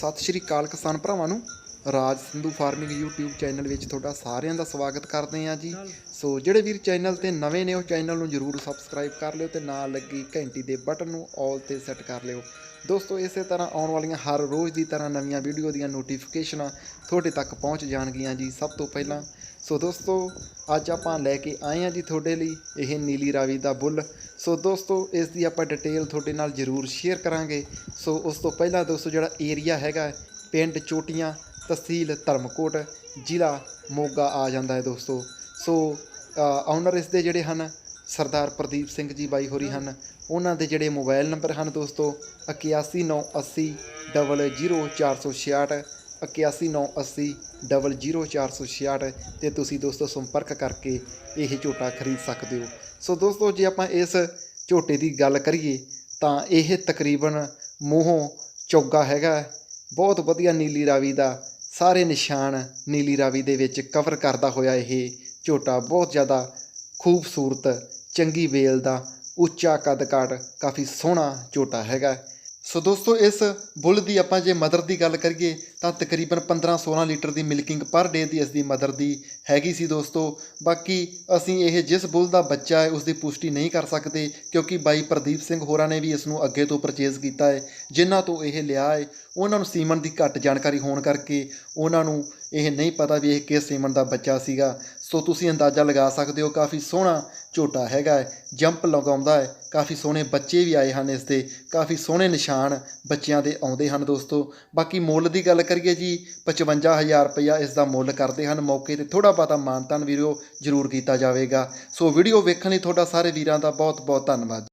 ਸਤਿ ਸ਼੍ਰੀ ਅਕਾਲ ਕਿਸਾਨ ਭਰਾਵਾਂ ਨੂੰ। Raj Sindhu farming YouTube channel ਵਿੱਚ ਤੁਹਾਡਾ ਸਾਰਿਆਂ ਦਾ ਸਵਾਗਤ ਕਰਦੇ ਹਾਂ ਜੀ। ਸੋ ਜਿਹੜੇ ਵੀਰ ਚੈਨਲ ਤੇ ਨਵੇਂ ਨੇ, ਉਹ ਚੈਨਲ ਨੂੰ ਜਰੂਰ ਸਬਸਕ੍ਰਾਈਬ ਕਰ ਲਿਓ ਤੇ ਨਾਲ ਲੱਗੀ ਘੰਟੀ ਦੇ ਬਟਨ ਨੂੰ ਆਲ ਤੇ ਸੈੱਟ ਕਰ ਲਿਓ। ਦੋਸਤੋ, ਇਸੇ ਤਰ੍ਹਾਂ ਆਉਣ ਵਾਲੀਆਂ ਹਰ ਰੋਜ਼ ਦੀ ਤਰ੍ਹਾਂ ਨਵੀਆਂ ਵੀਡੀਓ ਦੀਆਂ ਨੋਟੀਫਿਕੇਸ਼ਨਾਂ ਤੁਹਾਡੇ ਤੱਕ ਪਹੁੰਚ ਜਾਣਗੀਆਂ ਜੀ ਸਭ ਤੋਂ ਪਹਿਲਾਂ। ਸੋ ਦੋਸਤੋ, ਅੱਜ ਆਪਾਂ ਲੈ ਕੇ ਆਏ ਹਾਂ ਜੀ ਤੁਹਾਡੇ ਲਈ ਇਹ ਨੀਲੀ ਰਾਵੀ ਦਾ ਬੁੱਲ। ਸੋ ਦੋਸਤੋ, ਇਸ ਦੀ ਆਪਾਂ ਡਿਟੇਲ ਤੁਹਾਡੇ ਨਾਲ ਜ਼ਰੂਰ ਸ਼ੇਅਰ ਕਰਾਂਗੇ। ਸੋ ਉਸ ਤੋਂ ਪਹਿਲਾਂ ਦੋਸਤੋ, ਜਿਹੜਾ ਏਰੀਆ ਹੈਗਾ, ਪਿੰਡ ਚੋਟੀਆਂ, ਤਹਿਸੀਲ ਧਰਮਕੋਟ, ਜ਼ਿਲ੍ਹਾ ਮੋਗਾ ਆ ਜਾਂਦਾ ਹੈ ਦੋਸਤੋ। ਸੋ ਆਨਰ ਇਸ ਦੇ ਜਿਹੜੇ ਹਨ, ਸਰਦਾਰ ਪ੍ਰਦੀਪ ਸਿੰਘ ਜੀ ਬਾਈ ਹੋਰੀ ਹਨ। ਉਹਨਾਂ ਦੇ ਜਿਹੜੇ ਮੋਬਾਈਲ ਨੰਬਰ ਹਨ ਦੋਸਤੋ 8198 00466 8198 00466 ਤੇ ਤੁਸੀਂ ਦੋਸਤੋ ਸੰਪਰਕ ਕਰਕੇ ਇਹ ਝੋਟਾ ਖਰੀਦ ਸਕਦੇ ਹੋ। ਸੋ ਦੋਸਤੋ, ਜੇ ਆਪਾਂ ਇਸ ਝੋਟੇ ਦੀ ਗੱਲ ਕਰੀਏ, ਤਾਂ ਇਹ ਤਕਰੀਬਨ ਮੂੰਹੋਂ ਚੌਗਾ ਹੈਗਾ। ਬਹੁਤ ਵਧੀਆ ਨੀਲੀ ਰਾਵੀ ਦਾ ਸਾਰੇ ਨਿਸ਼ਾਨ ਨੀਲੀ ਰਾਵੀ ਦੇ ਵਿੱਚ ਕਵਰ ਕਰਦਾ ਹੋਇਆ ਇਹ ਝੋਟਾ। ਬਹੁਤ ਜ਼ਿਆਦਾ ਖੂਬਸੂਰਤ, ਚੰਗੀ ਵੇਲ ਦਾ ਉੱਚਾ ਕੱਦ ਕਾਠ ਕਾਫੀ ਸੋਹਣਾ ਝੋਟਾ ਹੈਗਾ। ਸੋ ਦੋਸਤੋ, ਇਸ ਬੁੱਲ ਦੀ ਆਪਾਂ ਜੇ ਮਦਰ ਦੀ ਗੱਲ ਕਰੀਏ, ਤਾਂ ਤਕਰੀਬਨ 15-16 ਲੀਟਰ ਦੀ ਮਿਲਕਿੰਗ ਪਰ ਡੇ ਦੀ ਇਸ ਦੀ ਮਦਰ ਦੀ ਹੈਗੀ ਸੀ ਦੋਸਤੋ। ਬਾਕੀ ਅਸੀਂ ਇਹ ਜਿਸ ਬੁੱਲ ਦਾ ਬੱਚਾ ਹੈ ਉਸ ਦੀ ਪੁਸ਼ਟੀ ਨਹੀਂ ਕਰ ਸਕਦੇ, ਕਿਉਂਕਿ ਬਾਈ ਪ੍ਰਦੀਪ ਸਿੰਘ ਹੋਰਾਂ ਨੇ ਵੀ ਇਸ ਨੂੰ ਅੱਗੇ ਤੋਂ ਪਰਚੇਜ਼ ਕੀਤਾ ਹੈ, ਜਿਨ੍ਹਾਂ ਤੋਂ ਇਹ ਲਿਆ ਹੈ। ਉਹਨਾਂ ਨੂੰ ਸੀਮਨ ਦੀ ਘੱਟ ਜਾਣਕਾਰੀ ਹੋਣ ਕਰਕੇ, ਉਹਨਾਂ ਨੂੰ ਇਹ ਨਹੀਂ ਪਤਾ ਵੀ ਇਹ ਕਿਸ ਸੀਮਨ ਦਾ ਬੱਚਾ ਸੀਗਾ। ਸੋ ਤੁਸੀਂ ਅੰਦਾਜ਼ਾ ਲਗਾ ਸਕਦੇ ਹੋ ਕਾਫੀ ਸੋਹਣਾ ਝੋਟਾ ਹੈਗਾ ਹੈ। ਜੰਪ ਲਗਾਉਂਦਾ ਹੈ। ਕਾਫੀ ਸੋਹਣੇ ਬੱਚੇ ਵੀ ਆਏ ਹਨ ਇਸ ਦੇ। ਕਾਫੀ ਸੋਹਣੇ ਨਿਸ਼ਾਨ ਬੱਚਿਆਂ ਦੇ ਆਉਂਦੇ ਹਨ ਦੋਸਤੋ। ਬਾਕੀ ਮੁੱਲ ਦੀ ਗੱਲ ਕਰੀਏ ਜੀ 55000 ਰੁਪਇਆ ਇਸ ਦਾ ਮੁੱਲ ਕਰਦੇ ਹਨ। ਮੌਕੇ ਤੇ ਥੋੜਾ ਬਹੁਤਾ ਮਾਨਤਾਨ ਵੀਰੋ ਜ਼ਰੂਰ ਕੀਤਾ ਜਾਵੇਗਾ। ਸੋ ਵੀਡੀਓ ਵੇਖਣ ਲਈ ਤੁਹਾਡਾ ਸਾਰੇ ਵੀਰਾਂ ਦਾ ਬਹੁਤ ਬਹੁਤ ਧੰਨਵਾਦ।